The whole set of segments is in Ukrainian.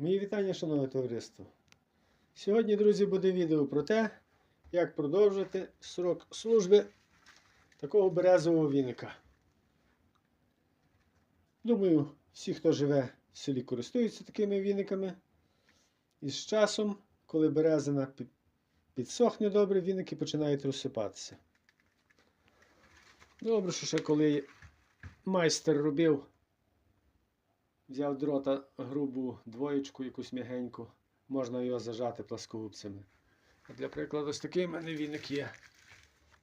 Мої вітання, шановне товариство. Сьогодні, друзі, буде відео про те, як продовжити срок служби такого березового віника. Думаю, всі, хто живе в селі, користуються такими віниками. І з часом, коли березина підсохне добре, віники починають розсипатися. Добре, що ще коли майстер робив Взяв дрота грубу двоєчку, якусь м'ягеньку, можна його зажати пласкогубцями. А для прикладу, ось такий в мене віник є.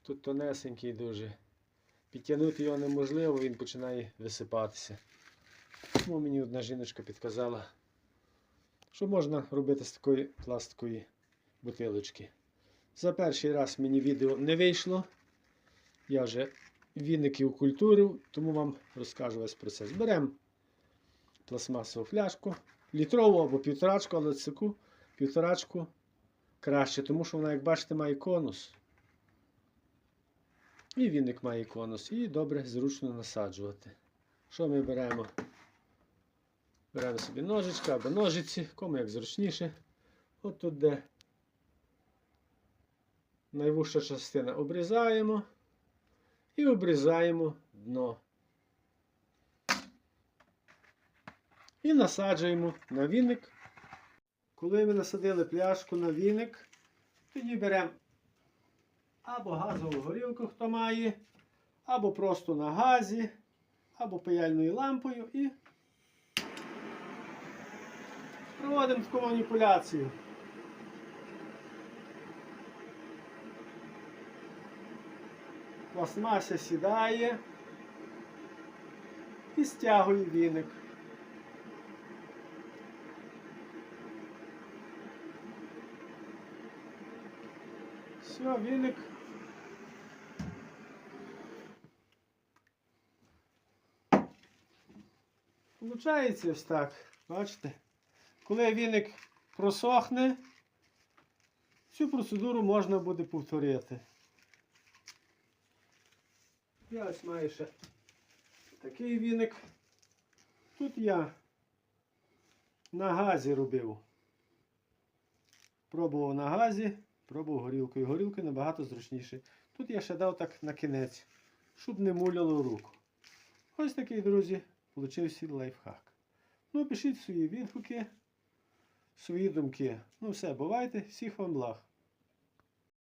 Тут тонесенький дуже. Підтягнути його неможливо, він починає висипатися. Тому мені одна жіночка підказала, що можна робити з такої пластикової бутилочки. За перший раз мені відео не вийшло. Я вже віники укультурив, тому вам розкажу весь процес. Беремо пластмасову фляжку, літрову або півторачку, але цику півторачку краще, тому що вона, як бачите, має конус. І віник має конус. І добре зручно насаджувати. Що ми беремо? Беремо собі ножичка або ножиці, кому як зручніше. От тут, де найвужча частина обрізаємо і обрізаємо дно. І насаджуємо на віник. Коли ми насадили пляшку на віник, тоді беремо або газову горілку, хто має, або просто на газі, або паяльною лампою і проводимо таку маніпуляцію. Пластмася сідає і стягує віник. Все, віник. Получається ось так. Бачите? Коли віник просохне, цю процедуру можна буде повторити. Я ось маю ще такий віник. Тут я на газі робив. Пробував на газі. Пробував горілкою. Горілкою набагато зручніше. Тут я ще дав так на кінець, щоб не муляло руку. Ось такий, друзі, получився лайфхак. Ну, пишіть свої відгуки, свої думки. Ну все, бувайте, всіх вам благ.